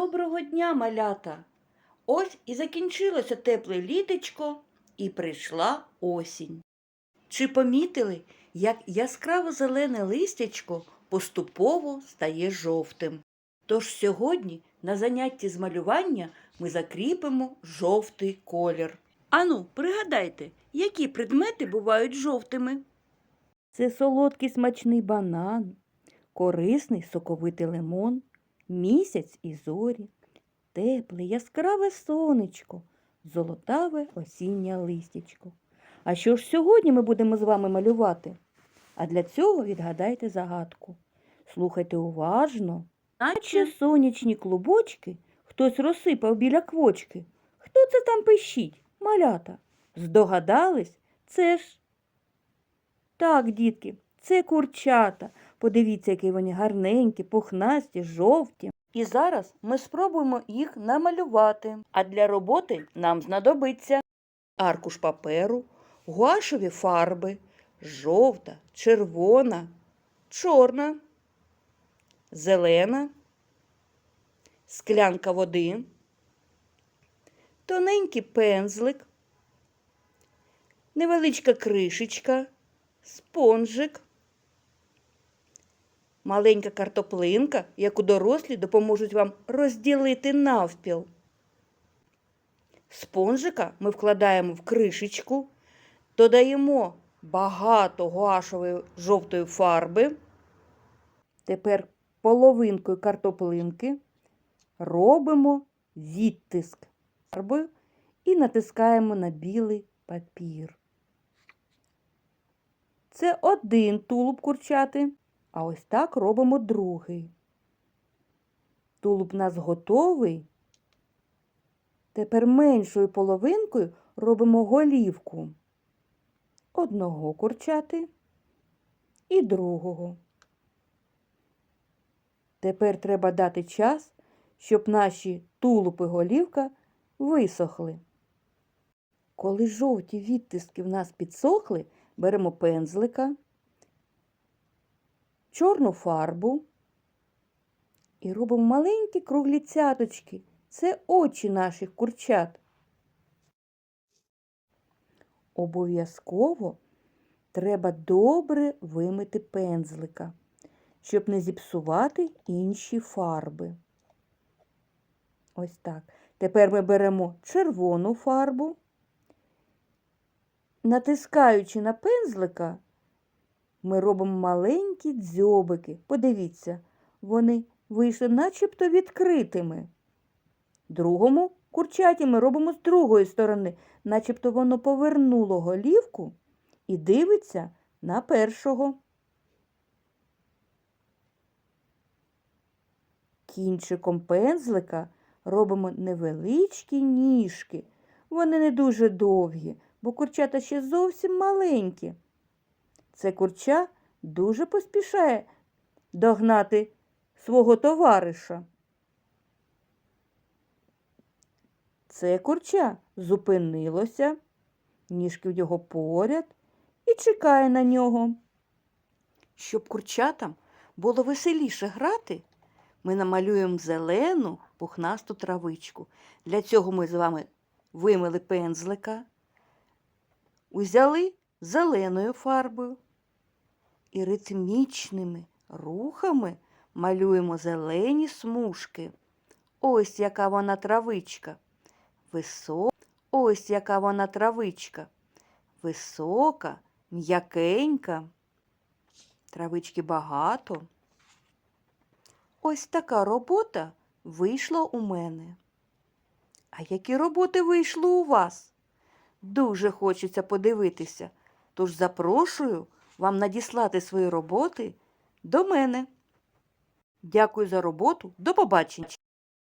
Доброго дня, малята! Ось і закінчилося тепле літечко, і прийшла осінь. Чи помітили, як яскраво зелене листячко поступово стає жовтим? Тож сьогодні на занятті з малювання ми закріпимо жовтий колір. Ану, пригадайте, які предмети бувають жовтими? Це солодкий смачний банан, корисний соковитий лимон, місяць і зорі, тепле, яскраве сонечко, золотаве осіннє листячко. А що ж сьогодні ми будемо з вами малювати? А для цього відгадайте загадку. Слухайте уважно, наче сонячні клубочки хтось розсипав біля квочки. Хто це там пищить, малята? Здогадались? Це ж. Так, дітки, це курчата. Подивіться, які вони гарненькі, пухнасті, жовті. І зараз ми спробуємо їх намалювати. А для роботи нам знадобиться аркуш паперу, гуашеві фарби, жовта, червона, чорна, зелена, склянка води, тоненький пензлик, невеличка кришечка, спонжик маленька картоплинка, яку дорослі допоможуть вам розділити навпіл. Спонжика ми вкладаємо в кришечку, додаємо багато гуашової жовтої фарби. Тепер половинкою картоплинки робимо відтиск фарбою і натискаємо на білий папір. Це один тулуб курчати. А ось так робимо другий. Тулуб у нас готовий. Тепер меншою половинкою робимо голівку одного курчати і другого. Тепер треба дати час, щоб наші тулуб і голівка висохли. Коли жовті відтиски в нас підсохли, беремо пензлика чорну фарбу і робимо маленькі круглі цяточки. Це очі наших курчат. Обов'язково треба добре вимити пензлика, щоб не зіпсувати інші фарби. Ось так. Тепер ми беремо червону фарбу, натискаючи на пензлика, ми робимо маленькі дзьобики. Подивіться, вони вийшли начебто відкритими. Другому курчаті ми робимо з другої сторони, начебто воно повернуло голівку і дивиться на першого. Кінчиком пензлика робимо невеличкі ніжки. Вони не дуже довгі, бо курчата ще зовсім маленькі. Це курча дуже поспішає догнати свого товариша. Це курча зупинилося, ніжки в його поряд і чекає на нього. Щоб курчатам було веселіше грати, ми намалюємо зелену пухнасту травичку. Для цього ми з вами вимили пензлика, узяли зеленою фарбою і ритмічними рухами малюємо зелені смужки. Ось яка вона травичка. Висока, ось яка вона травичка. Висока, м'якенька. Травички багато. Ось така робота вийшла у мене. А які роботи вийшли у вас? Дуже хочеться подивитися. Тож запрошую вам надіслати свої роботи до мене. Дякую за роботу. До побачення!